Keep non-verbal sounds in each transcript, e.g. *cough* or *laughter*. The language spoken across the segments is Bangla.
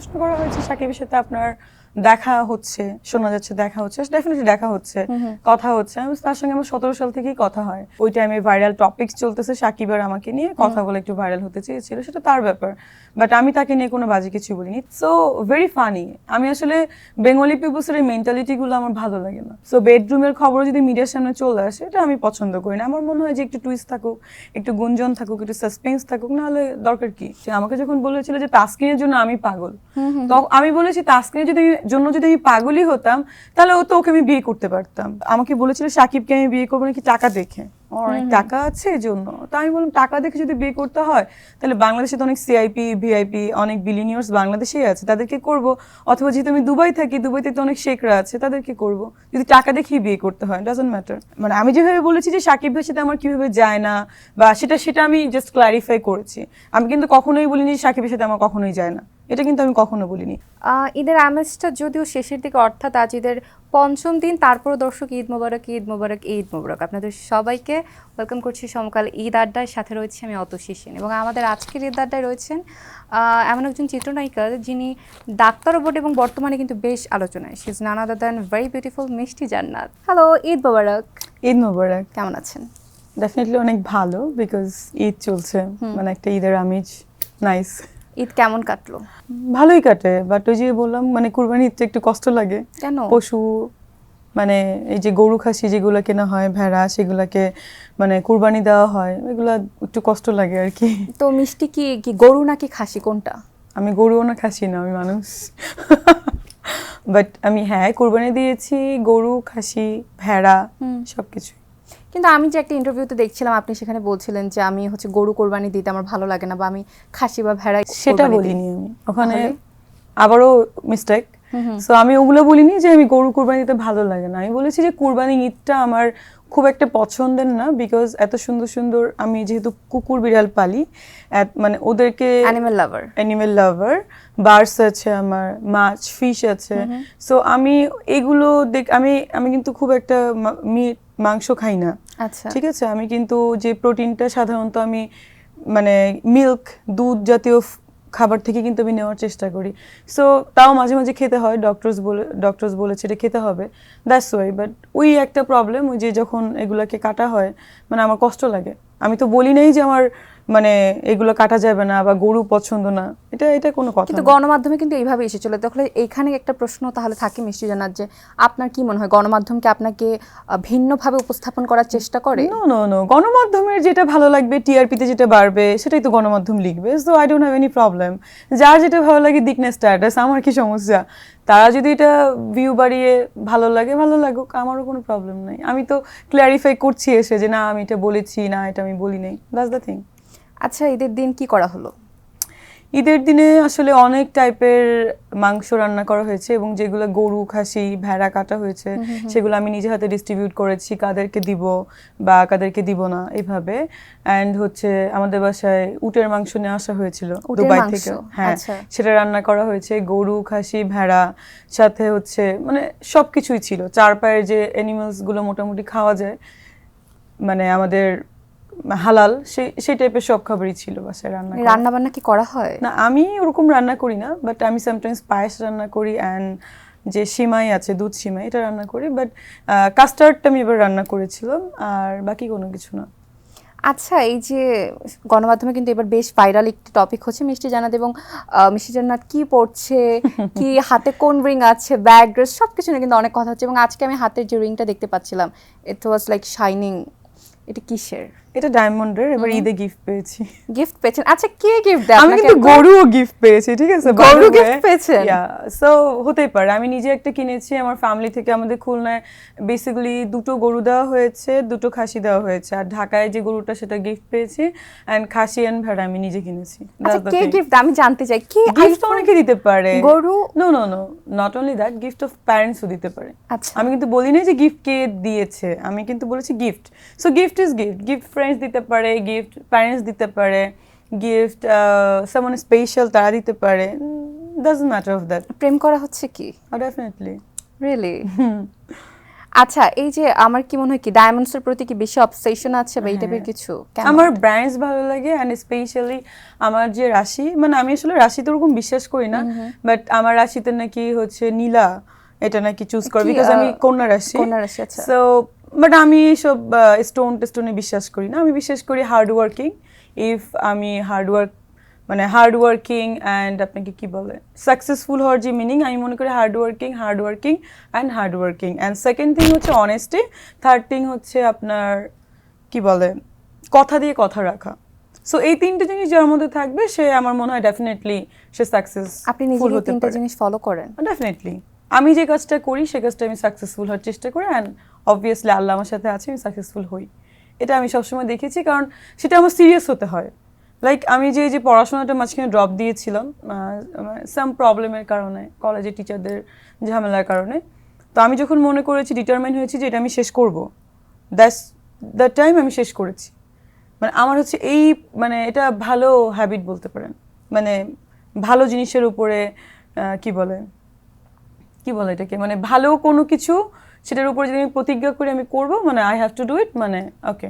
প্রশ্ন করা হয়েছে সাকিবের সাথে আপনার দেখা হচ্ছে শোনা যাচ্ছে দেখা হচ্ছে ডেফিনেটলি দেখা হচ্ছে কথা হচ্ছে। আমি তার সঙ্গে আমার সতেরো সাল থেকেই কথা হয়। ওই টাইমে ভাইরাল টপিকস চলতেছে সাকিব আর আমাকে নিয়ে কথাগুলো একটু ভাইরাল হতে চেয়েছিল সেটা তার ব্যাপার। বাট আমি তাকে নিয়ে কোনো বাজে কিছু বলিনি। সো ভেরি ফানি আমি আসলে বেঙ্গলি পিপুলসের এই মেন্টালিটিগুলো আমার ভালো লাগে না। সো বেডরুমের খবর যদি মিডিয়ার সামনে চলে আসে এটা আমি পছন্দ করি না। আমার মনে হয় যে একটু টুইস্ট থাকুক একটু গুঞ্জন থাকুক একটু সাসপেন্স থাকুক নাহলে দরকার কি? সে আমাকে যখন বলেছিল যে তাস্কিনের জন্য আমি পাগল। তো আমি বলেছি তাস্কিনের যদি জন্য যদি আমি পাগলই হতাম তাহলে ও তো ওকে আমি বিয়ে করতে পারতাম। আমাকে বলেছিল সাকিবকে আমি বিয়ে করব নাকি টাকা দেখে? অনেক টাকা আছে জন্য। তো আমি বললাম টাকা দেখে যদি বিয়ে করতে হয় তাহলে বাংলাদেশে তো অনেক সিআইপি ভিআইপি অনেক বিলিনিয়ার্স বাংলাদেশেই আছে তাদেরকে করব। অথবা যেহেতু আমি দুবাই থাকি দুবাইতে তো অনেক শেখরা আছে তাদেরকে করব। যদি টাকা দেখেই বিয়ে করতে হয় ডাজন্ট ম্যাটার মানে আমি যেভাবে বলেছি যে সাকিব ভাইয়ের সাথে আমার কীভাবে যায় না বা সেটা সেটা আমি জাস্ট ক্লারিফাই করেছি। আমি কিন্তু কখনোই বলিনি যে সাকিবের সাথে আমার কখনোই যায় না। এটা কিন্তু আমি কখনো বলিনি। ঈদের আমেজটা যদিও শেষের দিকে অর্থাৎ আজ ঈদের পঞ্চম দিন তারপর দর্শক ঈদ মোবারক ঈদ মোবারক ঈদ মোবারক। আপনাদের সবাইকে ওয়েলকাম করছি সমকাল ঈদ আড্ডার সাথে রয়েছে আমি অতসী সেন এবং আমাদের আজকের ঈদ আড্ডায় রয়েছেন এমন একজন চিত্রনায়িকা যিনি ডাক্তার বোর্ড এবং বর্তমানে কিন্তু বেশ আলোচনায়। She is none other than very beautiful Mishti Jannat. Hello Eid মোবারক। ঈদ মোবারক। কেমন আছেন? ডেফিনেটলি অনেক ভালো বিকজ ঈদ চলছে। মানে একটা ঈদের আমিজ। নাইস ঈদ কেমন কাটলো? ভালোই কাটে বাট ওই যে বললাম মানে কুরবানি ঈদটা একটু কষ্ট লাগে। কেন? পশু মানে এই যে গরু খাসি যেগুলো কেনা হয় ভেড়া সেগুলাকে মানে কুরবানি দেওয়া হয় এগুলো একটু কষ্ট লাগে আর কি। তো মিষ্টি কি কি গরু নাকি খাসি কোনটা? আমি গরুও না খাসি না আমি মানুষ। *laughs* বাট আমি হ্যাঁ কুরবানি দিয়েছি গরু খাসি ভেড়া সবকিছু কিন্তু আমি যে একটা ইন্টারভিউতে দেখছিলাম আপনি সেখানে বলছিলেন যে আমি হচ্ছে গরু কোরবানি দিতে আমার ভালো লাগে না বা আমি খাসি বা ভেড়া সেটা বলিনি আমি। ওখানে আবারও মিস্টেক সো আমি ওগুলো বলিনি যে আমি গরু কুরবানি দিতে ভালো লাগে না। আমি বলেছি যে কুরবানি ঈদটা আমার খুব একটা পছন্দের না বিকজ এত সুন্দর সুন্দর আমি যেহেতু কুকুর বিড়াল পালি মানে ওদেরকে animal lover animal lover birds আছে আমার মাছ ফিশ আছে। সো আমি এগুলো দেখ আমি আমি কিন্তু খুব একটা মিট মাংস খাই না। আচ্ছা। ঠিক আছে? আমি কিন্তু যে প্রোটিনটা সাধারণত আমি মানে মিল্ক দুধ জাতীয় খাবার থেকে কিন্তু আমি নেওয়ার চেষ্টা করি। সো তাও মাঝে মাঝে খেতে হয় ডক্টরস বলে ডক্টরস বলেছে এটা খেতে হবে। দ্যাটস ওয়াই বাট ওই একটা প্রবলেম ওই যে যখন এগুলাকে কাটা হয় মানে আমার কষ্ট লাগে। আমি তো বলি নাই যে আমার মানে এগুলো কাটা যাবে না বা গরু পছন্দ না এটা এটা কোনো কথা কিন্তু গণমাধ্যমে কিন্তু এইভাবে এসে চলে তাহলে এখানে একটা প্রশ্ন তাহলে থাকে মিষ্টি জানার যে আপনার কি মনে হয়? গণমাধ্যমকে আপনাকে ভিন্নভাবে উপস্থাপন করার চেষ্টা করে? নো নো নো গণমাধ্যমের যেটা ভালো লাগবে টিআরপিতে যেটা বাড়বে সেটাই তো গণমাধ্যম লিখবে। So I don't have any problem যার যেটা ভালো লাগে দিক না স্ট্যাটাস আমার কি সমস্যা? তারা যদি এটা ভিউ বাড়িয়ে ভালো লাগে ভালো লাগুক আমারও কোনো প্রবলেম নাই। আমি তো ক্ল্যারিফাই করছি এসে যে না আমি এটা বলেছি না এটা আমি বলি নাই। দ্যাটস দ্য থিং আচ্ছা ঈদের দিন কি করা হলো? ঈদের দিনে আসলে অনেক টাইপের মাংস রান্না করা হয়েছে এবং যেগুলো গরু খাসি ভেড়া কাটা হয়েছে সেগুলো আমি নিজে হাতে ডিস্ট্রিবিউট করেছি কাদেরকে দিব বা কাদেরকে দিব না এইভাবে অ্যান্ড হচ্ছে আমাদের বাসায় উটের মাংস নিয়ে আসা হয়েছিল দুবাই থেকে। হ্যাঁ আচ্ছা। সেটা রান্না করা হয়েছে গরু খাসি ভেড়া সাথে হচ্ছে মানে সবকিছুই ছিল। চার পায়ের যে অ্যানিমালসগুলো মোটামুটি খাওয়া যায় মানে আমাদের হালাল সেই সেই টাইপের সব খাবারই ছিল বাসায় রান্না রান্না বান্না কি করা হয়? না আমি ওরকম রান্না করি না বাট আমি সামটাইমস পায়েস রান্না করি অ্যান্ড যে সিমাই আছে দুধ সিমাই এটা রান্না করি বাট কাস্টার্ডটা আমি এবার রান্না করেছিলাম আর বাকি কোনো কিছু না। আচ্ছা এই যে গণমাধ্যমে কিন্তু এবার বেশ ভাইরাল একটি টপিক হচ্ছে মিষ্টি জানাত এবং মিষ্টি জান্নাত কি পড়ছে *laughs* কি হাতে কোন রিং আছে ব্যাগ ড্রেস সব কিছু নিয়ে কিন্তু অনেক কথা হচ্ছে এবং আজকে আমি হাতের যে রিংটা দেখতে পাচ্ছিলাম ইট ওয়াজ লাইক শাইনিং এটা কিসের? এটা ডায়মন্ডের এবার ঈদে গিফট পেয়েছি। গিফট পেয়েছেন? আচ্ছা কে গিফট দেয় আমি কিন্তু? গরুও গিফট পেয়েছি ঠিক আছে গরু gift পেয়েছেন? সো হতেই পারে। আমি নিজে একটা কিনেছি আমার ফ্যামিলি থেকে আমাদের খুলনায় বেসিক্যালি দুটো গরু দেওয়া হয়েছে দুটো খাসি দেওয়া হয়েছে। আর ঢাকায় যে গরুটা সেটা গিফট পেয়েছি। এন্ড খাসি অ্যান্ড ভেড়া আমি নিজে কিনেছি। আচ্ছা কে গিফট আমি জানতে চাই কি গিফট অনেকে দিতে পারে। গরু? No no no not only that gift of প্যারেন্টসও দিতে পারে। আচ্ছা। আমি কিন্তু বলি নাই যে গিফট কে দিয়েছে আমি কিন্তু বলেছি gift so gift is gift gift friends দিতে পারে গিফট প্যারেন্টস দিতে পারে গিফট সামন স্পেশাল তারা দিতে পারে ডাজন্ট ম্যাটার অফ দ্যাট প্রেম করা হচ্ছে কি? ডেফিনেটলি রিয়েলি আচ্ছা এই যে আমার কি মনে হয় কি ডায়মন্ডস এর প্রতি কি বেশি অবসেশন আছে বা এই টাইপের কিছু? আমার ব্র্যান্ডস ভালো লাগে অ্যান্ড স্পেশালি আমার যে রাশি মানে আমি আসলে রাশিতে ওরকম বিশ্বাস করি না বাট আমার রাশিতে নাকি হচ্ছে নীলা এটা নাকি চুজ করে বিকজ আমি কন্যা রাশি। কন্যা রাশি, আচ্ছা। সো বাট আমি এইসব স্টোন টেস্টোনে বিশ্বাস করি না। আমি বিশ্বাস করি হার্ড ওয়ার্কিং ইফ আমি হার্ড ওয়ার্ক মানে হার্ড ওয়ার্কিং অ্যান্ড আপনাকে কি বলে সাকসেসফুল হওয়ার যে মিনিং আমি মনে করি hard working hard working and hard working and second thing হচ্ছে অনেস্টি থার্ড থিং হচ্ছে আপনার কি বলে কথা দিয়ে কথা রাখা। সো এই তিনটে জিনিস যার মধ্যে থাকবে সে আমার মনে হয় ডেফিনেটলি সে সাকসেস আপনি নিজে কি তিনটা জিনিস ফলো করেন। ডেফিনেটলি আমি যে কাজটা করি সে কাজটা আমি সাকসেসফুল হওয়ার চেষ্টা করি অ্যান্ড অবভিয়াসলি আল্লাহ আমার সাথে আছে, আমি সাকসেসফুল হই। এটা আমি সবসময় দেখেছি, কারণ সেটা আমার সিরিয়াস হতে হয়। লাইক আমি যে যে পড়াশোনাটা মাঝখানে ড্রপ দিয়েছিলাম সাম প্রবলেমের কারণে কলেজে টিচারদের ঝামেলার কারণে, তো আমি যখন মনে করেছি ডিটারমাইন হয়েছি যে এটা আমি শেষ করব দ্যাটস দ্য টাইম আমি শেষ করেছি। মানে আমার হচ্ছে এই মানে এটা ভালো হ্যাবিট বলতে পারেন। মানে ভালো জিনিসের উপরে কি বলে? কি বলে এটাকে? মানে ভালো কোনো কিছু সেটার উপরে যদি আমি প্রতিজ্ঞা করি আমি করব মানে I have to do it মানে ওকে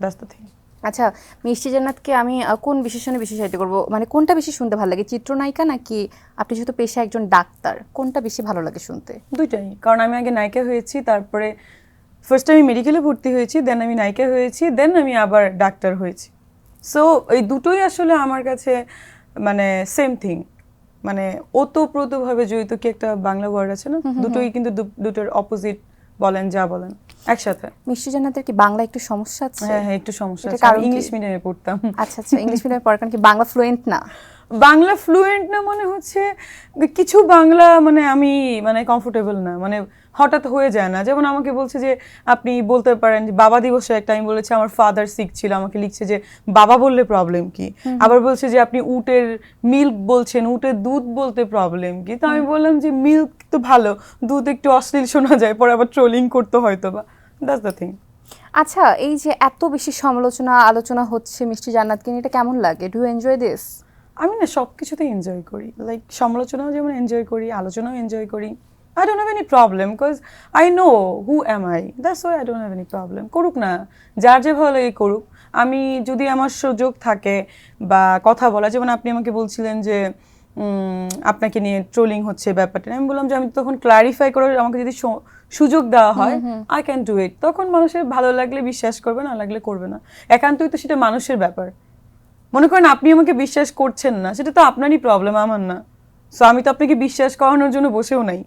দ্যাটস দ্য থিং আচ্ছা মিষ্টি জান্নাতকে আমি কোন বিশেষণে বিশেষায়িত করব? মানে কোনটা বেশি শুনতে ভালো লাগে চিত্রনায়িকা নাকি আপনি যেহেতু পেশা একজন ডাক্তার কোনটা বেশি ভালো লাগে শুনতে? দুইটাই কারণ আমি আগে নায়িকা হয়েছি তারপরে ফার্স্ট আমি মেডিকেলে ভর্তি হয়েছি দেন আমি নায়িকা হয়েছি দেন আমি আবার ডাক্তার হয়েছি। সো এই দুটোই আসলে আমার কাছে মানে সেম থিং মানে ওতপ্রোতভাবে জড়িত কি একটা বাংলা ওয়ার্ড আছে না? দুটোই কিন্তু দুটোর অপোজিট বলেন যা বলেন একসাথে। মিষ্টি জান্নাতের কি বাংলা একটু সমস্যা আছে? হ্যাঁ হ্যাঁ একটু সমস্যা আছে। কারণ ইংলিশ মিডিয়ামে পড়তাম। আচ্ছা আচ্ছা ইংলিশ মিডিয়ামে পড়ার কারণ কি বাংলা ফ্লুয়েন্ট না? বাংলা ফ্লুয়েন্ট না মানে হচ্ছে কিছু বাংলা মানে আমি মানে কমফোর্টেবল না। মানে হঠাৎ হয়ে যায় না। যেমন আমাকে বলছে যে আপনি বলতে পারেন যে বাবা দিবসে একটা আমি বলেছি আমার ফাদার সিক ছিল আমাকে লিখছে যে বাবা বললে প্রবলেম কি? আবার বলছে যে আপনি উটের মিল্ক বলছেন উটের দুধ বলতে প্রবলেম কি? তো আমি বললাম যে মিল্ক তো ভালো দুধ একটু অশ্লীল শোনা যায় পরে আবার ট্রোলিং করতে হয়তো বা দ্যাটস দ্য থিং আচ্ছা এই যে এত বেশি সমালোচনা আলোচনা হচ্ছে মিষ্টি জান্নাতকে নিয়ে এটা কেমন লাগে? ডু এনজয় দিস আমি না সব কিছুতে এনজয় করি। লাইক সমালোচনাও যেমন এনজয় করি আলোচনাও এনজয় করি। I don't have any problem because I know who am I that's why I don't have any problem করুক না যার যে ভালো লাগে করুক। আমি যদি আমার সুযোগ থাকে বা কথা বলা যেমন আপনি আমাকে বলছিলেন যে আপনাকে নিয়ে ট্রোলিং হচ্ছে ব্যাপারটা আমি বললাম যে আমি তখন ক্লারিফাই করে আমাকে যদি সুযোগ দেওয়া হয় আই ক্যান ডু ইট তখন মানুষের ভালো লাগলে বিশ্বাস করবে না লাগলে করবে না। একান্তই তো সেটা মানুষের ব্যাপার। মনে করেন আপনি আমাকে বিশ্বাস করছেন না সেটা তো আপনারই প্রবলেম আমার না। সো আমি তো আপনাকে বিশ্বাস করানোর জন্য বসেও নাই।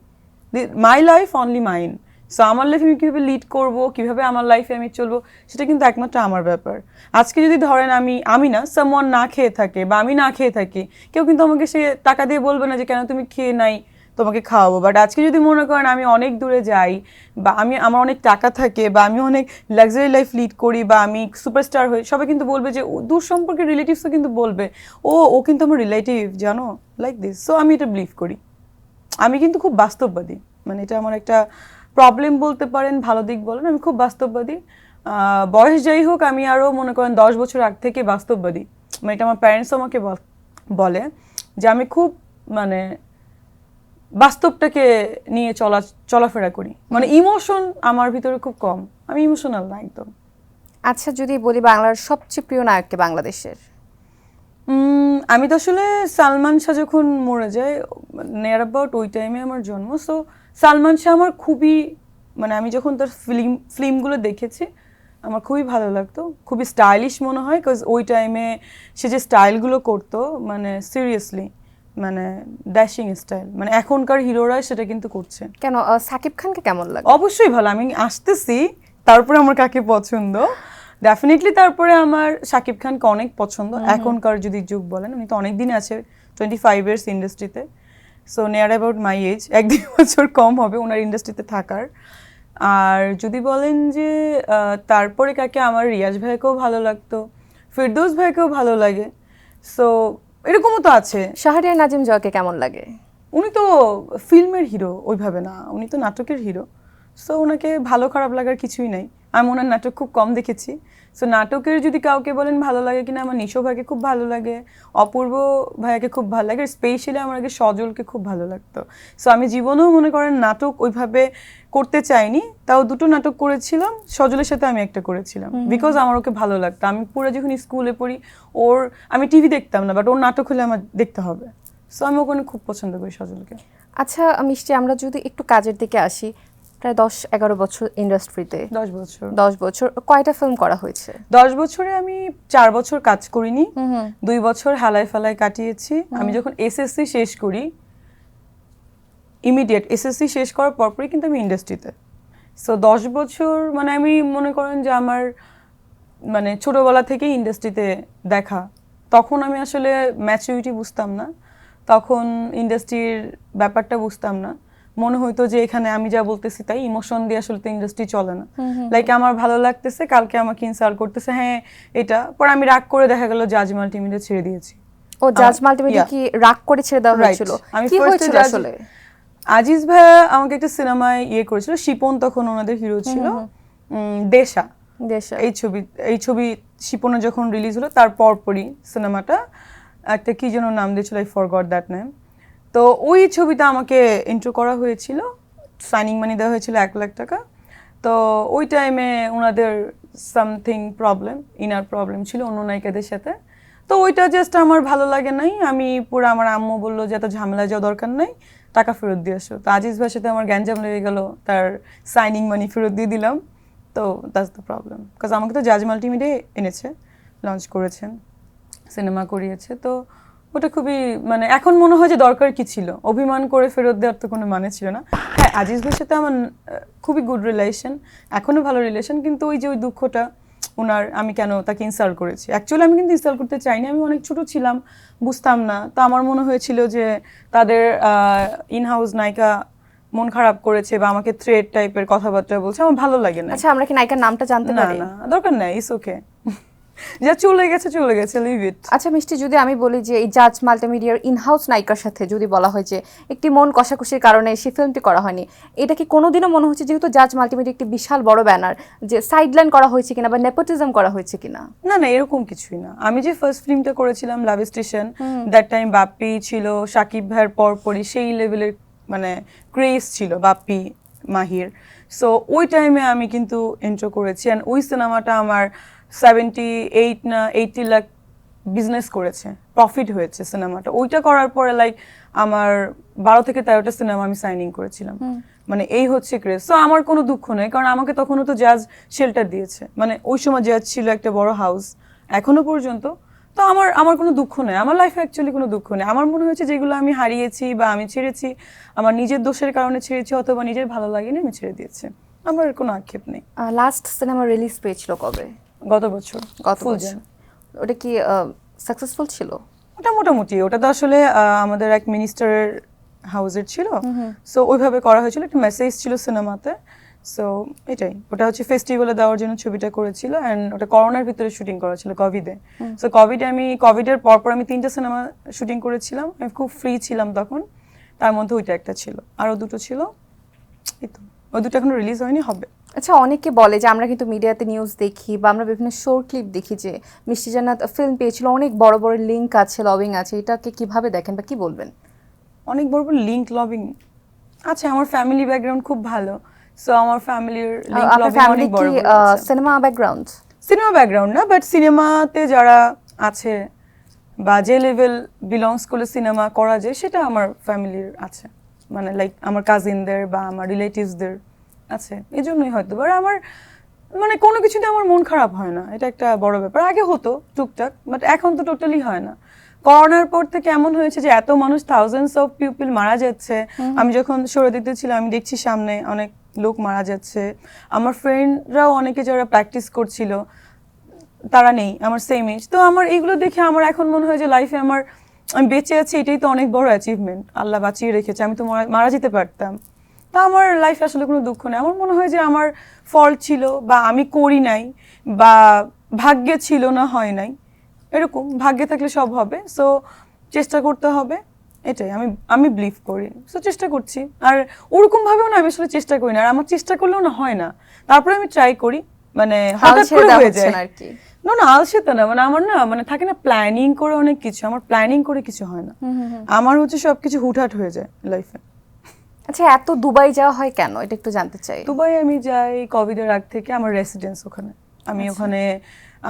My life only mine so আমার লাইফে আমি কীভাবে লিড করব, কীভাবে আমার লাইফে আমি চলবো, সেটা কিন্তু একমাত্র আমার ব্যাপার। আজকে যদি ধরেন আমি আমি না সামওয়ান না খেয়ে থাকে বা আমি না খেয়ে থাকি, কেউ কিন্তু আমাকে সে টাকা দিয়ে বলবে না যে, কেন তুমি খেয়ে নাই? তোমাকে খাওয়াবো। বাট আজকে যদি মনে করেন আমি অনেক দূরে যাই বা আমি, আমার অনেক টাকা থাকে বা আমি অনেক লাক্সারি লাইফ লিড করি বা আমি সুপারস্টার হই, সবাই কিন্তু বলবে যে দূর সম্পর্কে রিলেটিভসও কিন্তু বলবে। ও ও কিন্তু আমার রিলেটিভ জানো? লাইক দিস সো আমি এটা বিলিভ করি। আমি কিন্তু খুব বাস্তববাদী। মানে এটা আমার একটা প্রবলেম বলতে পারেন ভালো দিক বলেন আমি খুব বাস্তববাদী। বয়স যাই হোক আমি আরও মনে করেন দশ বছর আগ থেকে বাস্তববাদী। মানে এটা আমার প্যারেন্টস আমাকে বল- বলে যে আমি খুব মানে বাস্তবটাকে নিয়ে চলা চলাফেরা করি। মানে ইমোশন আমার ভিতরে খুব কম। আমি ইমোশনাল না একদম। আচ্ছা যদি বলি বাংলার সবচেয়ে প্রিয় নায়ককে বাংলাদেশের? আমি তো আসলে সালমান শাহ যখন মরে যায় নিয়ার অ্যাবাউট ওই টাইমে আমার জন্ম সো সালমান শাহ আমার খুবই মানে আমি যখন তার ফিল্ম ফিল্মগুলো দেখেছি আমার খুবই ভালো লাগতো। খুবই স্টাইলিশ মনে হয় বিকজ ওই টাইমে সে যে স্টাইলগুলো করতো মানে সিরিয়াসলি মানে ড্যাশিং স্টাইল মানে এখনকার হিরোরা সেটা কিন্তু করছে। কেন? সাকিব খানকে কেমন লাগে? অবশ্যই ভালো আমি আসতেছি তারপরে আমার কাকে পছন্দ? ডেফিনেটলি তারপরে আমার শাকিব খানকে অনেক পছন্দ। এখনকার যদি যুগ বলেন উনি তো অনেক দিন আছে টোয়েন্টি ফাইভ ইয়ার্স ইন্ডাস্ট্রিতে so near about my age এক দুই বছর কম হবে ওনার ইন্ডাস্ট্রিতে থাকার। আর যদি বলেন যে তারপরে কাকে আমার রিয়াজ ভাইকেও ভালো লাগতো ফিরদৌস ভাইকেও ভালো লাগে। সো এরকমও তো আছে। শাহরিয়ার নাজিম জয়কে কেমন লাগে? উনি তো ফিল্মের হিরো ওইভাবে না। উনি তো নাটকের হিরো সো ওনাকে ভালো খারাপ লাগার কিছুই নাই। আমি ওনার নাটক খুব কম দেখেছি। সো নাটকের যদি কাউকে বলেন ভালো লাগে কিনা আমার নিশো ভাইকে খুব ভালো লাগে অপূর্ব ভাইয়াকে খুব ভালো লাগে স্পেশালি আমার আগে সজলকে খুব ভালো লাগতো। সো আমি জীবনেও মনে করেন নাটক ওইভাবে করতে চাইনি তাও দুটো নাটক করেছিলাম সজলের সাথে আমি একটা করেছিলাম। বিকজ আমার ওকে ভালো লাগতো। আমি পুরো যখন স্কুলে পড়ি ওর আমি টিভি দেখতাম না বাট ওর নাটক হলে আমার দেখতে হবে। সো আমি ওখানে খুব পছন্দ করি সজলকে। আচ্ছা মিষ্টি আমরা যদি একটু কাজের দিকে আসি প্রায় দশ এগারো বছর ইন্ডাস্ট্রিতে দশ বছর। দশ বছর কয়টা ফিল্ম করা হয়েছে? দশ বছরে আমি চার বছর কাজ করিনি। দুই বছর হালায় ফালায় কাটিয়েছি। আমি যখন এসএসসি শেষ করি ইমিডিয়েট এসএসসি শেষ করার পরপরই কিন্তু আমি ইন্ডাস্ট্রিতে সো দশ বছর মানে আমি মনে করেন যে আমার মানে ছোটবেলা থেকেই ইন্ডাস্ট্রিতে দেখা। তখন আমি আসলে ম্যাচুরিটি বুঝতাম না। তখন ইন্ডাস্ট্রির ব্যাপারটা বুঝতাম না। মনে হইতো যে এখানে আমি যা বলতেছি তাই ইমোশন দিয়ে আসলে তো ইন্ডাস্ট্রি চলে না। লাইক আমার ভালো লাগতেছে কালকে আমাকে ইনসাল্ট করতেছে হ্যাঁ এটা। পর আমি রাগ করে দেখা গেল জাজ মাল্টিমিডিয়া ছেড়ে দিয়েছি। ও জাজ মাল্টিমিডিয়া কি রাগ করে ছেড়ে দেওয়া হয়েছিল? আমি কি হয়েছিল আসলে? আজিজ ভাইয়া আমাকে একটা সিনেমায় ইয়ে করেছিল শিপন তখন ওনাদের হিরো ছিল। দেশা। দেশে। এই ছবি এই ছবি শিপনে যখন রিলিজ হলো তার পরপরই সিনেমাটা একটা কি যেন নাম দিয়েছিল I forgot that name তো ওই ছবিটা আমাকে ইন্ট্রো করা হয়েছিল সাইনিং মানি দেওয়া হয়েছিল এক লাখ টাকা। তো ওই টাইমে ওনাদের সামথিং প্রবলেম ইনার প্রবলেম ছিল অন্য নায়িকাদের সাথে। তো ওইটা জাস্ট আমার ভালো লাগে নাই, আমি পুরো আমার আম্মু বলল যে এত ঝামেলা যাওয়া দরকার নাই, টাকা ফেরত দিয়ে আসো। তো আজিজ ভাইয়ের সাথে আমার গ্যাঞ্জাম লেগে গেল, তার সাইনিং মানি ফেরত দিয়ে দিলাম। তো দ্যাটস দ্য প্রবলেম বিকজ আমাকে তো জাজ মাল্টিমিডিয়া এনেছে লঞ্চ করেছেন সিনেমা করিয়েছে। তো ওটা খুবই মানে এখন মনে হয় যে দরকার কি ছিল? অভিমান করে ফেরত দেওয়ার তো কোনো মানে ছিল না। হ্যাঁ আজিজ ভাইয়ের সাথে আমার খুবই গুড রিলেশন এখনও ভালো রিলেশন কিন্তু ওই যে ওই দুঃখটা ওনার আমি কেন তাকে ইনসাল্ট করেছি? অ্যাকচুয়ালি আমি কিন্তু ইনসাল্ট করতে চাইনি আমি অনেক ছোট ছিলাম বুঝতাম না। তো আমার মনে হয়েছিল যে তাদের ইন হাউস নায়িকা মন খারাপ করেছে বা আমাকে থ্রেড টাইপের কথাবার্তা বলছে আমার ভালো লাগে না আচ্ছা আমরা কি নায়িকার নামটা জানতে না পারি? না দরকার নাই ইটস ওকে যা চলে গেছে চলে গেছে লিভ ইট আচ্ছা মিষ্টি যদি আমি বলি যে এই জাজ মাল্টিমিডিয়ার ইনহাউস নায়িকার সাথে যদি বলা হয় যে একটি মন কষাকষির কারণে সেই ফিল্মটি করা হয়নি এটা কি কোনোদিনও মনে হচ্ছে যেহেতু জাজ মাল্টিমিডিয়া একটি বিশাল বড় ব্যানার যে সাইডলাইন করা হয়েছে কিনা বা নেপোটিজম করা হয়েছে কিনা? না না এরকম কিছুই না। আমি যে ফার্স্ট ফিল্মটা করেছিলাম love station that time Bappi ছিল সাকিব ভাইয়ের পরপরই সেই লেভেলের মানে ক্রেজ ছিল বাপ্পি মাহির। সো ওই টাইমে আমি কিন্তু এন্ট্রো করেছি অ্যান্ড ওই সিনেমাটা আমার সেভেন্টি এইট না এইটটি লাখ বিজনেস করেছে প্রফিট হয়েছে সিনেমাটা ওইটা করার পরে লাইক আমার বারো থেকে তেরোটা সিনেমা আমি সাইনিং করেছিলাম। মানে এই হচ্ছে ক্রেজ সো আমার কোনো দুঃখ নেই কারণ আমাকে তখনও তো জাজ শেল্টার দিয়েছে। মানে ওই সময় জাজ ছিল একটা বড় হাউস এখনও পর্যন্ত। তো আমার আমার কোনো দুঃখ নেই। আমার লাইফে অ্যাকচুয়ালি কোনো দুঃখ নেই। আমার মনে হয়েছে যেগুলো আমি হারিয়েছি বা আমি ছেড়েছি আমার নিজের দোষের কারণে ছেড়েছি অথবা নিজের ভালো লাগেনি আমি ছেড়ে দিয়েছি। আমার কোনো আক্ষেপ নেই। লাস্ট সিনেমা রিলিজ পেয়েছিল কবে? গত বছর গত বছর। ওটা কি সাকসেসফুল ছিল? ওটা মোটামুটি ওটা তো আসলে আমাদের এক মিনিস্টারের হাউজের ছিল। সো ওইভাবে করা হয়েছিল একটা মেসেজ ছিল সিনেমাতে সো এটাই। ওটা হচ্ছে ফেস্টিভ্যালে দেওয়ার জন্য ছবিটা করেছিল অ্যান্ড ওটা করোনার ভিতরে শুটিং করা ছিল কোভিডে সো কোভিডে আমি কোভিডের পরপর আমি তিনটা সিনেমা শুটিং করেছিলাম। আমি খুব ফ্রি ছিলাম তখন। তার মধ্যে ওইটা একটা ছিল। আরও দুটো ছিল। এই তো। ওই দুটো এখনও রিলিজ হয়নি হবে। আচ্ছা অনেকে বলে যে আমরা কিন্তু মিডিয়াতে নিউজ দেখি বা আমরা বিভিন্ন শোর ক্লিপ দেখি যে মিষ্টি জান্নাত ফিল্ম পেয়েছিল অনেক বড় বড় লিঙ্ক আছে লবিং আছে এটাকে কীভাবে দেখেন বা কি বলবেন? অনেক বড় বড় লিঙ্ক লবিং আচ্ছা আমার ফ্যামিলি ব্যাকগ্রাউন্ড খুব ভালো সো আমার ফ্যামিলির লিঙ্ক লবিং অনেক বড় সিনেমা ব্যাকগ্রাউন্ড সিনেমা ব্যাকগ্রাউন্ড না বাট সিনেমাতে যারা আছে বা যে লেভেল বিলংস করলে সিনেমা করা যায় সেটা আমার ফ্যামিলির আছে। মানে লাইক আমার কাজিনদের বা আমার রিলেটিভসদের আছে এই জন্যই হয়তো। আর আমার মানে কোনো কিছুতে আমার মন খারাপ হয় না এটা একটা বড় ব্যাপার। আগে হতো টুকটাক বাট এখন তো টোটালি হয় না। করোনার পর থেকে এমন হয়েছে যে এত মানুষ থাউজেন্ডস অফ পিপল মারা যাচ্ছে। আমি যখন সৌরদিতে ছিলাম আমি দেখছি সামনে অনেক লোক মারা যাচ্ছে। আমার ফ্রেন্ডরাও অনেকে যারা প্র্যাকটিস করছিল তারা নেই আমার সেম এজ তো আমার এইগুলো দেখে আমার এখন মনে হয় যে লাইফে আমার আমি বেঁচে আছি এটাই তো অনেক বড় অ্যাচিভমেন্ট আল্লাহ বাঁচিয়ে রেখেছে আমি তো মারা- মারা যেতে পারতাম। তা আমার লাইফে আসলে কোনো দুঃখ নেই। আমার মনে হয় যে আমার ফল ছিল বা আমি করি নাই বা ভাগ্যে ছিল না হয় নাই। এরকম ভাগ্যে থাকলে সব হবে। সো চেষ্টা করতে হবে। এটাই আমি আমি বিলিভ করি। সো চেষ্টা করছি। আর ওরকম ভাবেও না আমি আসলে চেষ্টা করি না। আর আমার চেষ্টা করলেও না হয় না। তারপরে আমি ট্রাই করি। মানে হঠাৎ করে হয়ে যায়। না আর কি। না না আলসে তো না। মানে আমার না মানে থাকে না প্ল্যানিং করে অনেক কিছু। আমার প্ল্যানিং করে কিছু হয় না। আমার হচ্ছে সবকিছু হুটহাট হয়ে যায় লাইফে আচ্ছা এত দুবাই যাওয়া হয় কেন? এটা একটু জানতে চাই। দুবাই আমি যাই কোভিডের আগ থেকে আমার রেসিডেন্স ওখানে। আমি আচ্ছা। ওখানে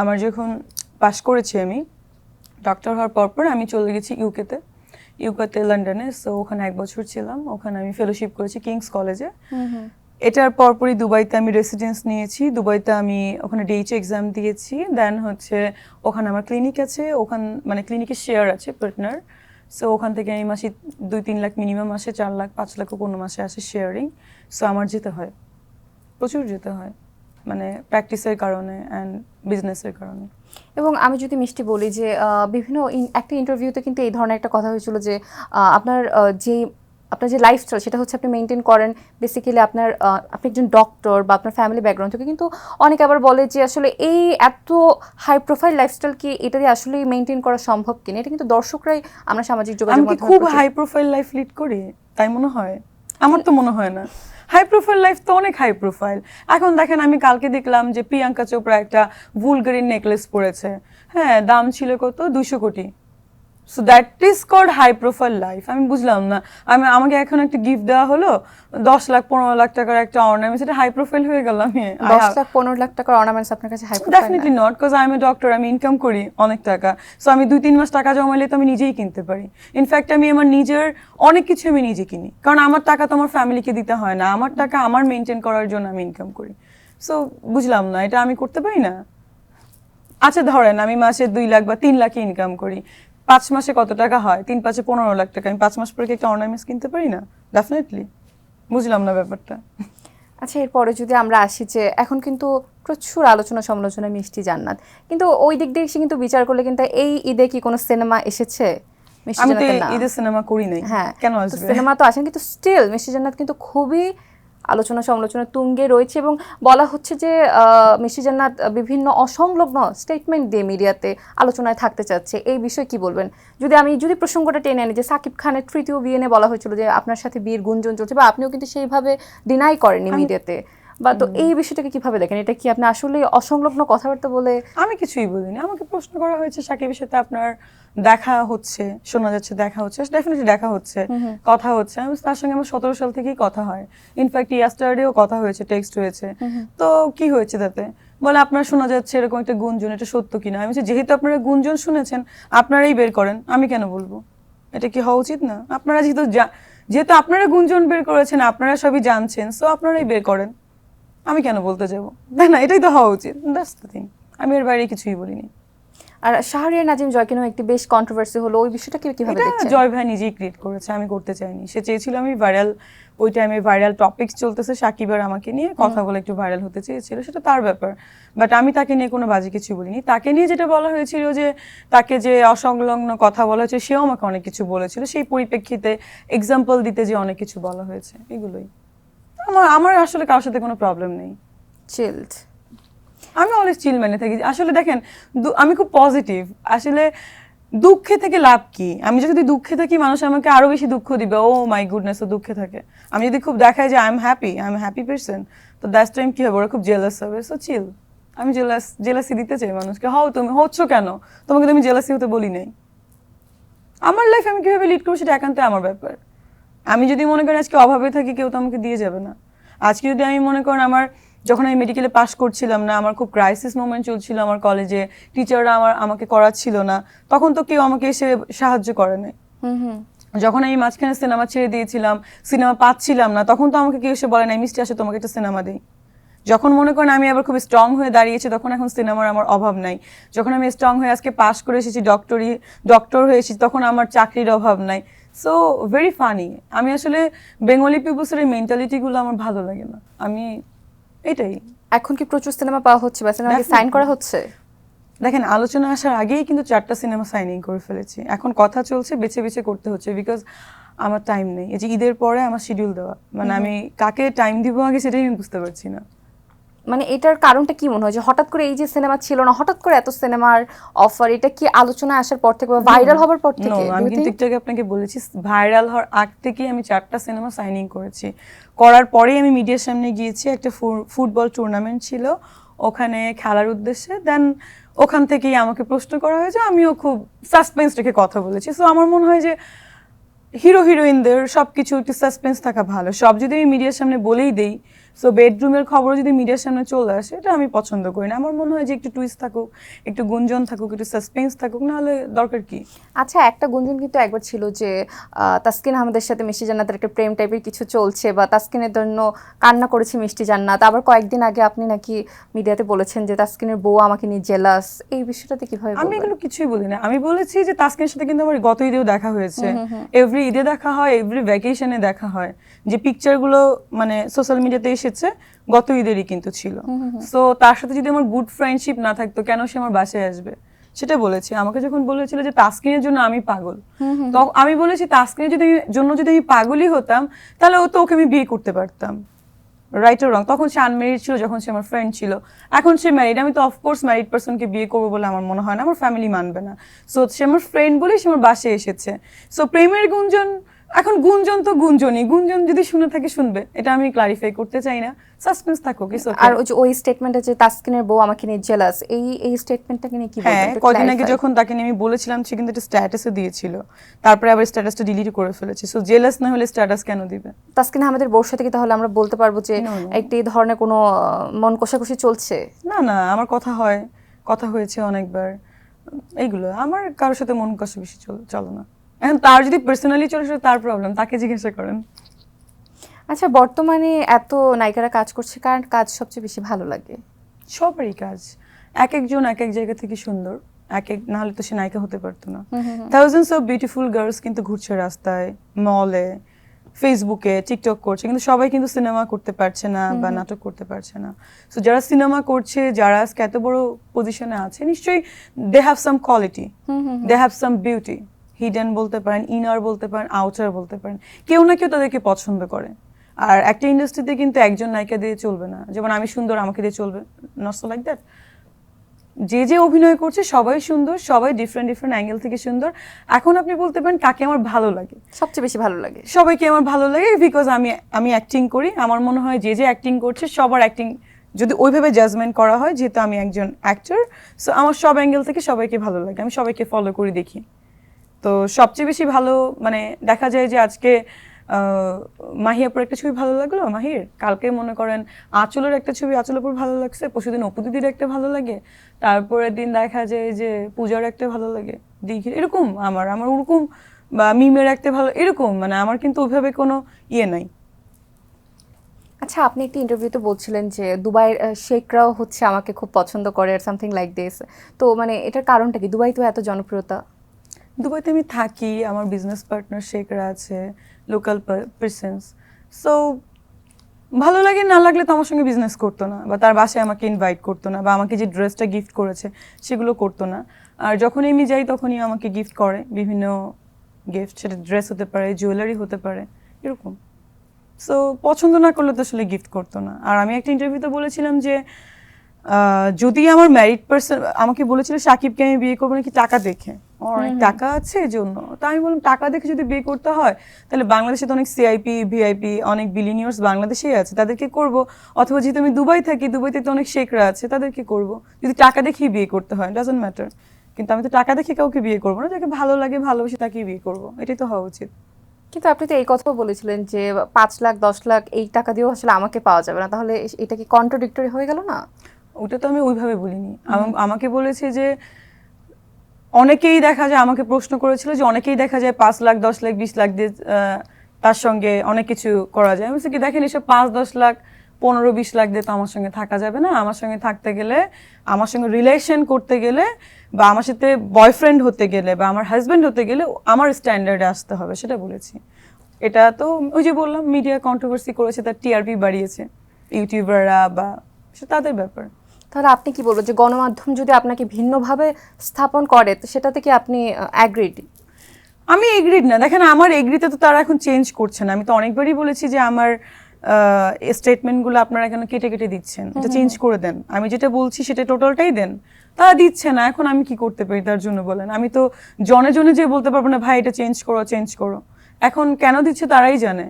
আমার যখন পাস করেছি আমি ডক্টর হওয়ার পর পর আমি চলে গেছি ইউকেতে ইউকেতে লন্ডনে সো ওখানে এক বছর ছিলাম। ওখানে আমি ফেলোশিপ করেছি কিংস কলেজে এটার পরপরই দুবাইতে আমি রেসিডেন্স নিয়েছি। দুবাইতে আমি ওখানে ডিএইচ এক্সাম দিয়েছি। দেন হচ্ছে ওখানে আমার ক্লিনিক আছে। ওখান মানে ক্লিনিকের শেয়ার আছে পার্টনার সো ওখান থেকে আমি মাসে দুই, তিন লাখ মিনিমাম আসে, চার লাখ, পাঁচ লাখও কোনো মাসে আসে শেয়ারিং সো আমার যেতে হয়। প্রচুর যেতে হয়। মানে প্র্যাকটিসের কারণে অ্যান্ড বিজনেসের কারণে। এবং আমি যদি মিষ্টি বলি যে বিভিন্ন একটা ইন্টারভিউতে কিন্তু এই ধরনের একটা কথা হয়েছিল যে আপনার যে আপনার যে লাইফস্টাইল সেটা হচ্ছে আপনি মেনটেন করেন। বেসিক্যালি আপনার আপনি একজন ডক্টর বা আপনার ফ্যামিলি ব্যাকগ্রাউন্ড থেকে কিন্তু অনেকে আবার বলে যে আসলে এই এত হাই প্রোফাইল লাইফস্টাইল কি এটা দিয়ে আসলে মেনটেন করা সম্ভব কিনা? এটা কিন্তু দর্শকরাই আমরা সামাজিক যোগাযোগ আমি খুব হাই প্রোফাইল লাইফ লিড করি? তাই মনে হয়? আমার তো মনে হয় না। হাই প্রোফাইল লাইফ তো অনেক হাই প্রোফাইল এখন দেখেন আমি কালকে দেখলাম যে প্রিয়াঙ্কা চোপড়া একটা ভুলগারি নেকলেস পরেছে। হ্যাঁ দাম ছিল কত? দুশো crore. So that is called high profile life আমি বুঝলাম না। আমি আমাকে এখন একটা গিফট দেওয়া হলো দশ লাখ পনেরো লাখ টাকার একটা অর্নামেন্ট সেটা হাই প্রোফাইল হয়ে গেল আমি। দশ লাখ পনেরো লাখ টাকার অর্নামেন্টস আপনার কাছে I definitely not am a doctor আমি ইনকাম করি অনেক টাকা। সো আমি দুই তিন মাস টাকা জমাইলে তো আমি নিজেই কিনতে পারি। ইনফ্যাক্ট আমি আমার নিজের অনেক কিছু আমি নিজে কিনি। কারণ আমার টাকা তো আমার ফ্যামিলিকে দিতে হয় না। আমার টাকা আমার মেনটেন করার জন্য আমি ইনকাম করি। সো বুঝলাম না এটা আমি করতে পারি না? আচ্ছা ধরেন আমি মাসে দুই লাখ বা তিন লাখ ইনকাম করি। পাঁচ মাসে কত টাকা হয়? তিন পাঁচে পনেরো লাখ টাকা। আমি পাঁচ মাস পরে কি একটা অর্নামেন্টস কিনতে পারি না? ডেফিনেটলি বুঝলাম না ব্যাপারটা। আচ্ছা এরপরে যদি আমরা আসি যে এখন কিন্তু প্রচুর আলোচনা সমালোচনা মিষ্টি জান্নাত। কিন্তু ওই দিক দিয়ে এসে কিন্তু বিচার করলে কিন্তু এই ঈদে কি কোনো সিনেমা এসেছে? মিষ্টি আমি তো না? ঈদের সিনেমা করি নাই। হ্যাঁ কেন আসবে? সিনেমা তো আসেন কিন্তু স্টিল মিষ্টি জান্নাত কিন্তু খুবই আলোচনা সমালোচনা তুঙ্গে রয়েছে এবং বলা হচ্ছে যে আহ, মিষ্টি জান্নাত বিভিন্ন অসংলগ্ন স্টেটমেন্ট দিয়ে মিডিয়াতে আলোচনায় থাকতে চাচ্ছে। এই বিষয়ে কি বলবেন? যদি আমি যদি প্রসঙ্গটা টেনে আনি যে সাকিব খানের তৃতীয় বিয়ে নিয়ে বলা হয়েছিল যে আপনার সাথে বিয়ের গুঞ্জন চলছে বা আপনিও কিন্তু সেইভাবে ডিনাই করেননি মিডিয়াতে। বা তো এই বিষয়টাকে কীভাবে দেখেন? এটা কি আপনি আসলে অসংলগ্ন কথাবার্তা বলে আমি কিছুই বলিনি। আমাকে প্রশ্ন করা হয়েছে সাকিবের সাথে আপনার দেখা হচ্ছে শোনা যাচ্ছে দেখা হচ্ছে ডেফিনেটলি দেখা হচ্ছে কথা হচ্ছে। আমি তার সঙ্গে আমার সতেরো সাল থেকেই কথা হয়। ইনফ্যাক্ট ইয়াস্টারডেও কথা হয়েছে টেক্সট হয়েছে। তো কি হয়েছে তাতে? বলে আপনার শোনা যাচ্ছে এরকম একটা গুঞ্জন এটা সত্য কিনা? আমি বলছি, যেহেতু আপনারা গুঞ্জন শুনেছেন আপনারাই বের করেন আমি কেন বলব? এটা কি হওয়া উচিত না? আপনারা যেহেতু যেহেতু আপনারা গুঞ্জন বের করেছেন আপনারা সবই জানছেন সো আপনারাই বের করেন। আমি কেন বলতে যাব? না না এটাই তো হওয়া উচিত। দ্যাটস দ্য থিং আমি এর বাইরে কিছুই বলিনি। আর শাহরিয়ার নাজিম জয়কে নিয়েও একটি বেশ কন্ট্রোভার্সি হলো। ওই বিষয়টাকে কীভাবে দেখছেন? জয় ভাই নিজেই ক্রিয়েট করেছে আমি করতে চাইনি। সে চেয়েছিল আমি ভাইরাল ওই টাইমে ভাইরাল টপিকস চলতেছে সাকিব আর আমাকে নিয়ে কথা বলে একটু ভাইরাল হতে চেয়েছিল সেটা তার ব্যাপার। বাট আমি তাকে নিয়ে কোনো বাজে কিছু বলিনি। তাকে নিয়ে যেটা বলা হয়েছিল যে তাকে যে অসংলগ্ন কথা বলা হয়েছে সেও আমাকে অনেক কিছু বলেছিল। সেই পরিপ্রেক্ষিতে এক্সাম্পল দিতে যে অনেক কিছু বলা হয়েছে এগুলোই। আমার আমার আসলে কারোর সাথে কোনো প্রবলেম নেই। চিল্ড আমি অলওয়েজ চিল মেনে থাকি। আসলে দেখেন আমি খুব পজিটিভ আসলে দুঃখে থেকে লাভ কি? আমি যদি দুঃখে থাকি মানুষ আমাকে আরও বেশি দুঃখ দিবে। ও মাই গুডনেস ও দুঃখে থাকে। আমি যদি খুব দেখাই যে I am happy I am happy person তো দ্যাটস টাইম কি হবে? ওরা খুব জেলাস হবে। সো চিল আমি জেলাস জেলাসি দিতে চাই মানুষকে। হও তুমি হচ্ছ কেন? তোমাকে তো আমি জেলাসি হতে বলি নাই। আমার লাইফ আমি কীভাবে লিড করব সেটা একান্ত আমার ব্যাপার। আমি যদি মনে করি আজকে অভাবে থাকি কেউ তো আমাকে দিয়ে যাবে না। আজকে যদি আমি মনে করেন আমার যখন আমি মেডিকেলে পাশ করছিলাম না আমার খুব ক্রাইসিস মোমেন্ট চলছিল আমার কলেজে টিচাররা আমার আমাকে করাচ্ছিল না তখন তো কেউ আমাকে এসে সাহায্য করে নাই। যখন আমি মাঝখানে সিনেমা ছেড়ে দিয়েছিলাম সিনেমা পাচ্ছিলাম না তখন তো আমাকে কেউ এসে বলে নাই মিষ্টি আসে তোমাকে একটা সিনেমা দিই। যখন মনে করেন আমি আবার খুব স্ট্রং হয়ে দাঁড়িয়েছি তখন এখন সিনেমার আমার অভাব নাই। যখন আমি স্ট্রং হয়ে আজকে পাশ করে এসেছি ডক্টরি ডক্টর হয়ে এসেছি তখন আমার চাকরির অভাব নাই। সো ভেরি ফানি আমি আসলে বেঙ্গলি পিপুলসের এই মেন্টালিটিগুলো আমার ভালো লাগে না। আমি এটাই। এখন কি প্রচুর সিনেমা পাওয়া হচ্ছে? বা সিনেমা সাইন করা হচ্ছে? দেখেন আলোচনা আসার আগেই কিন্তু চারটা সিনেমা সাইনিং করে ফেলেছি। এখন কথা চলছে বেছে বেছে করতে হচ্ছে বিকজ আমার টাইম নেই। এই যে ঈদের পরে আমার শিডিউল দেওয়া। মানে আমি কাকে টাইম দিব আগে সেটাই আমি বুঝতে পারছি না। মানে এটার কারণটা কি মনে হয়? যে হঠাৎ করে এই যে সিনেমা ছিল না হঠাৎ করে এত সিনেমার অফার এটা কি আলোচনা আসার পর থেকে ভাইরাল হবার পর থেকে? আমি কিন্তু? একটু আগে আপনাকে বলেছি ভাইরাল হওয়ার আগ থেকেই আমি চারটা সিনেমা সাইনিং করেছি। করার পরেই আমি মিডিয়ার সামনে গিয়েছি একটা ফুটবল টুর্নামেন্ট ছিল ওখানে খেলার উদ্দেশ্যে। দেন ওখান থেকেই আমাকে প্রশ্ন করা হয়েছে আমিও খুব সাসপেন্স রেখে কথা বলেছি। সো আমার মনে হয় যে হিরো হিরোইনদের সবকিছু একটু সাসপেন্স থাকা ভালো। সব যদি আমি মিডিয়ার সামনে বলেই দেই সো বেডরুমের খবর যদি মিডিয়ার সামনে চলে আসে এটা আমি পছন্দ করি না। আমার মনে হয় যে একটু টুইস্ট থাকুক একটু গুঞ্জন থাকুক একটু সাসপেন্স থাকুক নাহলে দরকার কি? আচ্ছা একটা গুঞ্জন কিন্তু একবার ছিল যে তাসকিন আহমেদের সাথে মিষ্টি জান্নাতের একটা প্রেম টাইপের কিছু চলছে বা তাসকিনের জন্য কান্না করেছে মিষ্টি জান্নাত। আবার কয়েকদিন আগে আপনি নাকি মিডিয়াতে বলেছেন যে তাসকিনের বউ আমাকে নিয়ে জেলাস এই বিষয়টাতে কীভাবে আমি এগুলো কিছুই বলি না আমি বলেছি যে তাস্কিনের সাথে কিন্তু আমার গত ঈদেও দেখা হয়েছে। এভরি ঈদে দেখা হয় এভরি ভ্যাকেশনে দেখা হয়। যে পিকচারগুলো মানে সোশ্যাল মিডিয়াতে এসেছে গত ঈদেরই কিন্তু ছিল। সো তার সাথে যদি আমার গুড ফ্রেন্ডশিপ না থাকতো কেন সে আমার বাসায় আসবে? সেটা বলেছি। আমাকে যখন বলেছিল যে তাস্কিনের জন্য আমি পাগল তো আমি বলেছি তাস্কিনের যদি জন্য যদি আমি পাগলই হতাম তাহলে ও তো ওকে আমি বিয়ে করতে পারতাম। রাইট রং তখন সে আনমেরিড ছিল যখন সে আমার ফ্রেন্ড ছিল। এখন সে ম্যারিড আমি তো অফকোর্স ম্যারিড পার্সনকে বিয়ে করব বলে আমার মনে হয় না। আমার ফ্যামিলি মানবে না। সো সে আমার ফ্রেন্ড বলেই সে আমার বাসে এসেছে। সো প্রেমের গুঞ্জন এখন গুঞ্জন তো গুঞ্জনই। গুঞ্জন যদি শুনে থাকে শুনবে। এটা আমি ক্লারিফাই করতে চাই না। সাসপেন্স থাকুক ইটস ওকে আর ওই যে ওই স্টেটমেন্টে যে তাসকিনের বউ আমাকে নিয়ে জেলাস এই এই স্টেটমেন্টটাকে নিয়ে কি হ্যাঁ কদিন আগে যখন তাকে নিয়ে আমি বলেছিলাম সে কিন্তু একটা স্ট্যাটাসে দিয়েছিল। তারপরে আবার স্ট্যাটাসটা ডিলিট করে ফেলেছে। সো জেলাস না হলে স্ট্যাটাস কেন দিবে? তাসকিন আমাদের বউর সাথে কি তাহলে আমরা বলতে পারব যে. একটি ধরনের কোনো মন কষাকষি চলছে? না না আমার কথা হয়। কথা হয়েছে অনেকবার। এইগুলো আমার কারোর সাথে মন বেশি চল- না। তার যদি পার্সোনালি চলে সেটা তার প্রবলেম তাকে জিজ্ঞাসা করেন। আচ্ছা বর্তমানে এত নায়িকারা কাজ করছে কার কাজ সবচেয়ে বেশি ভালো লাগে? সবারই কাজ। এক একজন এক এক জায়গা থেকে সুন্দর। এক এক না হলে তো সে নায়িকা হতে পারতো না। থাউজেন্ডস অফ বিউটিফুল গার্লস কিন্তু ঘুরছে রাস্তায় মলে ফেসবুকে টিকটক করছে। কিন্তু সবাই কিন্তু সিনেমা করতে পারছে না বা নাটক করতে পারছে না। সো যারা সিনেমা করছে যারা আজকে এত বড় পজিশনে আছে নিশ্চয়ই they have some quality they have some beauty hidden বলতে পারেন ইনার বলতে পারেন আউটার বলতে পারেন কেউ না কেউ তাদেরকে পছন্দ করে। আর একটা ইন্ডাস্ট্রিতে কিন্তু একজন নায়িকা দিয়ে চলবে না। যেমন আমি সুন্দর আমাকে দিয়ে চলবে সো লাইক দ্যাট যে যে অভিনয় করছে সবাই সুন্দর সবাই ডিফারেন্ট ডিফারেন্ট অ্যাঙ্গেল থেকে সুন্দর। এখন আপনি বলতে পারেন কাকে আমার ভালো লাগে? সবচেয়ে বেশি ভালো লাগে। সবাইকে আমার ভালো লাগে বিকজ আমি আমি অ্যাক্টিং করি। আমার মনে হয় যে যে অ্যাক্টিং করছে সবার অ্যাক্টিং যদি ওইভাবে জাজমেন্ট করা হয় যেহেতু আমি একজন অ্যাক্টর সো আমার সব অ্যাঙ্গেল থেকে সবাইকে ভালো লাগে। আমি সবাইকে ফলো করে দেখি। তো সবচেয়ে বেশি ভালো মানে দেখা যায় যে আজকে আহ, মাহিয়াপুর একটা ছবি ভালো লাগল? মাহির কালকে মনে করেন আঁচলের একটা ছবি আঁচলের ভালো লাগছে পরশুদিন অপুদিদির একটা ভালো লাগে তারপরের দিন দেখা যায় যে পূজার একটা ভালো লাগে দিঘির এরকম আমার আমার ওরকম বা মিমের একটা ভালো এরকম মানে আমার কিন্তু ওইভাবে কোনো ইয়ে নাই। আচ্ছা আপনি একটি ইন্টারভিউতে বলছিলেন যে দুবাইয়ের শেখরাও হচ্ছে আমাকে খুব পছন্দ করে সামথিং লাইক দিস তো মানে এটার কারণটা কি? দুবাই তো এত জনপ্রিয়তা। দুবাইতে আমি থাকি, আমার বিজনেস পার্টনার শেখরা আছে লোকাল পার্সনস সো ভালো লাগে, না লাগলে তো আমার সঙ্গে বিজনেস করতো না বা তার বাসায় আমাকে ইনভাইট করতো না বা আমাকে যে ড্রেসটা গিফট করেছে সেগুলো করতো না। আর যখনই আমি যাই, তখনই আমাকে গিফট করে বিভিন্ন গিফট সেটা ড্রেস হতে পারে জুয়েলারি হতে পারে, এরকম। সো পছন্দ না করলে তো আসলে গিফট করতো না। আর আমি একটা ইন্টারভিউতে বলেছিলাম যে যদি আমার ম্যারিড পার্সন আমাকে বলেছিল, সাকিবকে আমি বিয়ে করব নাকি টাকা দেখে? অনেক টাকা আছে এই জন্য। তো আমি বললাম টাকা দেখে যদি বিয়ে করতে হয় তাহলে বাংলাদেশে তো অনেক সিআইপি ভিআইপি অনেক বিলিনিয়ার্স বাংলাদেশেই আছে তাদেরকে করব? অথবা যেহেতু আমি দুবাই থাকি দুবাইতে তো অনেক শেখরা আছে তাদেরকে করব? যদি টাকা দেখেই বিয়ে করতে হয় ডাজন্ট ম্যাটার কিন্তু আমি তো টাকা দেখে কাউকে বিয়ে করব না যাকে ভালো লাগে ভালোবেসে তাকেই বিয়ে করব। এটাই তো হওয়া উচিত। কিন্তু আপনি তো এই কথাও বলেছিলেন যে পাঁচ লাখ দশ লাখ এই টাকা দিয়েও আসলে আমাকে পাওয়া যাবে না। তাহলে এটা কি কন্ট্রাডিক্টরি হয়ে গেল না? ওটা তো আমি ওইভাবে বলিনি। আম- আমাকে বলেছে যে অনেকেই দেখা যায় আমাকে প্রশ্ন করেছিল যে অনেকেই দেখা যায় পাঁচ লাখ, দশ লাখ, বিশ লাখ দিয়ে তার সঙ্গে অনেক কিছু করা যায়। আমি কি, দেখেন এসব পাঁচ, দশ লাখ, পনেরো, বিশ লাখ দিয়ে তো আমার সঙ্গে থাকা যাবে না। আমার সঙ্গে থাকতে গেলে, আমার সঙ্গে রিলেশন করতে গেলে বা আমার সাথে বয়ফ্রেন্ড হতে গেলে বা আমার হাজব্যান্ড হতে গেলে আমার স্ট্যান্ডার্ডে আসতে হবে, সেটা বলেছি। এটা তো ওই যে বললাম মিডিয়া কন্ট্রোভার্সি করেছে, তার টিআরপি বাড়িয়েছে ইউটিউবাররা বা সে তাদের ব্যাপার। তাহলে আপনি কি বলব যে গণমাধ্যম যদি আপনাকে ভিন্নভাবে স্থাপন করে তো সেটাতে কি আপনি অ্যাগ্রিড আমি এগ্রিড না। দেখেন আমার এগ্রিতে তো তারা এখন চেঞ্জ করছে না। আমি তো অনেকবারই বলেছি যে আমার স্টেটমেন্টগুলো আপনারা কেন কেটে কেটে দিচ্ছেন? এটা চেঞ্জ করে দেন। আমি যেটা বলছি সেটা টোটালটাই দেন। তারা দিচ্ছে না। এখন আমি কি করতে পারি তার জন্য বলেন? আমি তো জনে জনে যে বলতে পারব না ভাই এটা চেঞ্জ করো চেঞ্জ করো। এখন কেন দিচ্ছে তারাই জানে।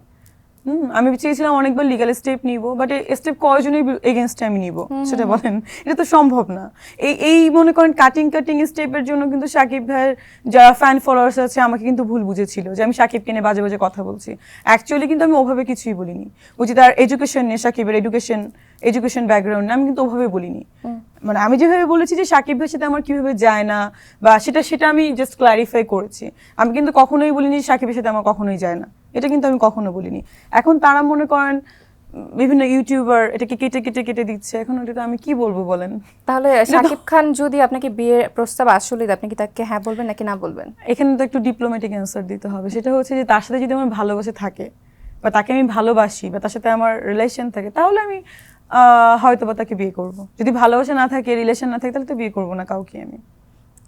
হুম, আমি চেয়েছিলাম অনেকবার লিগাল স্টেপ নিব বাট স্টেপ কয়জনের এগেনস্টে আমি নিব সেটা বলেন। এটা তো সম্ভব না। এই এই মনে করেন কাটিং কাটিং স্টেপের জন্য কিন্তু সাকিব ভাইয়ের যারা ফ্যান ফলোয়ার্স আছে আমাকে কিন্তু ভুল বুঝেছিল যে আমি সাকিবকে নিয়ে বাজে বাজে কথা বলছি। অ্যাকচুয়ালি কিন্তু আমি ওভাবে কিছুই বলিনি। বুঝি তার এডুকেশন নিয়ে সাকিবের এডুকেশন এডুকেশন ব্যাকগ্রাউন্ড আমি কিন্তু ওভাবে বলিনি। মানে আমি যেভাবে বলেছি যে সাকিব ভাইয়ের সাথে আমার কীভাবে যায় না বা সেটা সেটা আমি জাস্ট ক্লারিফাই করেছি। আমি কিন্তু কখনোই বলিনি সাকিবের সাথে আমার কখনোই যায় না। এটা কিন্তু আমি কখনো বলিনি। এখন তারা মনে করেন বিভিন্ন ইউটিউবার এটাকে কেটে কেটে কেটে দিচ্ছে। এখন ওটা তো আমি কি বলব বলেন? তাহলে শাকিব খান যদি আপনাকে বিয়ের প্রস্তাব আসলে আপনি কি তাকে হ্যাঁ বলবেন নাকি না বলবেন? এখানে তো একটু ডিপ্লোম্যাটিক অ্যান্সার দিতে হবে। সেটা হচ্ছে যে তার সাথে যদি আমার ভালোবাসে থাকে বা তাকে আমি ভালোবাসি বা তার সাথে আমার রিলেশন থাকে তাহলে আমি হয়তো বা তাকে বিয়ে করব। যদি ভালোবাসা না থাকে রিলেশন না থাকে তাহলে তো বিয়ে করব না কাউকে আমি।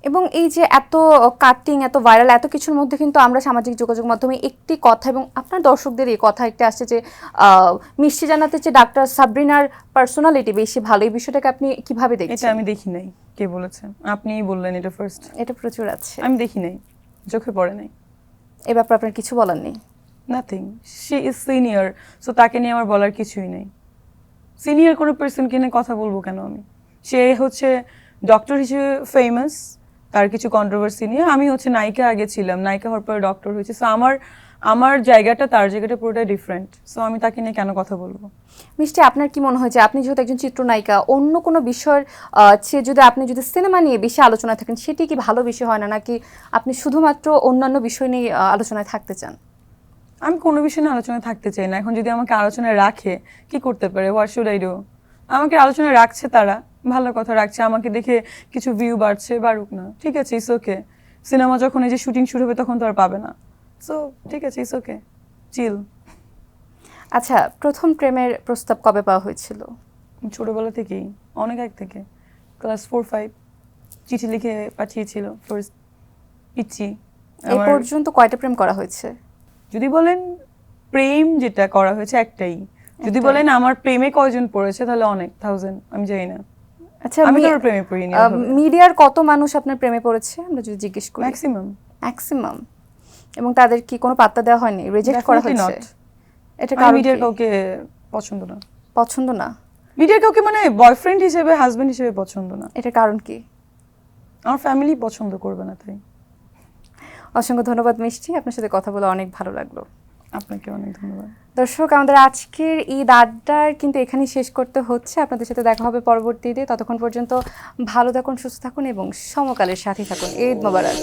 এবং এই যে এত কাটিং এত ভাইরাল এত কিছুর মধ্যে কিন্তু আমরা সামাজিক যোগাযোগ মাধ্যমে একটি কথা এবং আপনার দর্শকদের এই কথা একটি আসছে যে মিষ্টি জানাতে যে ডাক্তার সাবরিনার পার্সোনালিটি বেশি ভালো। এই বিষয়টাকে আপনি কীভাবে এটা আমি দেখি নাই। কে বলেছে? আপনিই বললেন এটা ফার্স্ট এটা প্রচুর আছে। আমি দেখি নাই। চোখে পড়ে নাই। এ ব্যাপারে আপনার কিছু বলার নেই? Nothing she is senior so তাকে নিয়ে আমার বলার কিছুই নেই। সিনিয়র কোনো পার্সনকে নিয়ে কথা বলব কেন আমি? সে হচ্ছে ডক্টর হিসেবে ফেমাস তার কিছু কন্ট্রোভার্সি নিয়ে। আমি হচ্ছে নায়িকা আগে ছিলাম। নায়িকা হওয়ার পরে ডক্টর হয়েছে। সো আমার আমার জায়গাটা, তার জায়গাটা পুরোটাই ডিফারেন্ট সো আমি তাকে নিয়ে কেন কথা বলব? মিষ্টি, আপনার কি মনে হয় যে আপনি যেহেতু একজন চিত্রনায়িকা, অন্য কোনো বিষয়ের চেয়ে যদি আপনি যদি সিনেমা নিয়ে বেশি আলোচনায় থাকেন, সেটি কি ভালো বিষয় হয় না? নাকি আপনি শুধুমাত্র অন্যান্য বিষয় নিয়ে আলোচনায় থাকতে চান? আমি কোনো বিষয় নিয়ে আলোচনায় থাকতে চাই না। এখন যদি আমাকে আলোচনায় রাখে কি করতে পারে? হোয়াট শুড আই ডু আমাকে আলোচনায় রাখছে তারা ভালো কথা রাখছে আমাকে দেখে কিছু ভিউ বাড়ছে বাড়ুক না। ঠিক আছে ইস ওকে সিনেমা যখন এই যে শুটিং শুরু হবে তখন তো আর পাবে না। সো ঠিক আছে ইস ওকে চিল আচ্ছা প্রথম প্রেমের প্রস্তাব কবে পাওয়া হয়েছিল? ছোটবেলা থেকেই অনেক আগ থেকে। ক্লাস ফোর ফাইভ চিঠি লিখে পাঠিয়েছিল ফার্স্ট পিচ্ছি এই পর্যন্ত কয়টা প্রেম করা হয়েছে? যদি বলেন প্রেম যেটা করা হয়েছে একটাই। যদি বলেন আমার প্রেমে কয়জন পড়েছে তাহলে অনেক থাউজেন্ড আমি জানি না। আচ্ছা আমি কারোর প্রেমে পড়িনি মিডিয়ার কত মানুষ আপনার প্রেমে পড়েছে? আমরা যদি জিজ্ঞেস করি। ম্যাক্সিমাম ম্যাক্সিমাম এবং তাদের কি কোনো পাত্তা দেওয়া হয়নি? রিজেক্ট করা হয়েছে? এটা কারণ মিডিয়ার কাউকে পছন্দ না। পছন্দ না? মিডিয়ার কাউকে মানে বয়ফ্রেন্ড হিসেবে হাজবেন্ড হিসেবে পছন্দ না। এটা কারণ কি? আমার ফ্যামিলি পছন্দ করবে না তাই। অসংখ্য ধন্যবাদ মিষ্টি আপনার সাথে কথা বলে অনেক ভালো লাগল। আপনাকে অনেক ধন্যবাদ। দর্শক আমাদের আজকের ঈদ আড্ডার কিন্তু এখানেই শেষ করতে হচ্ছে। আপনাদের সাথে দেখা হবে পরবর্তীতে। ততক্ষণ পর্যন্ত ভালো থাকুন সুস্থ থাকুন এবং সমকালের সাথে থাকুন। ঈদ মোবারক।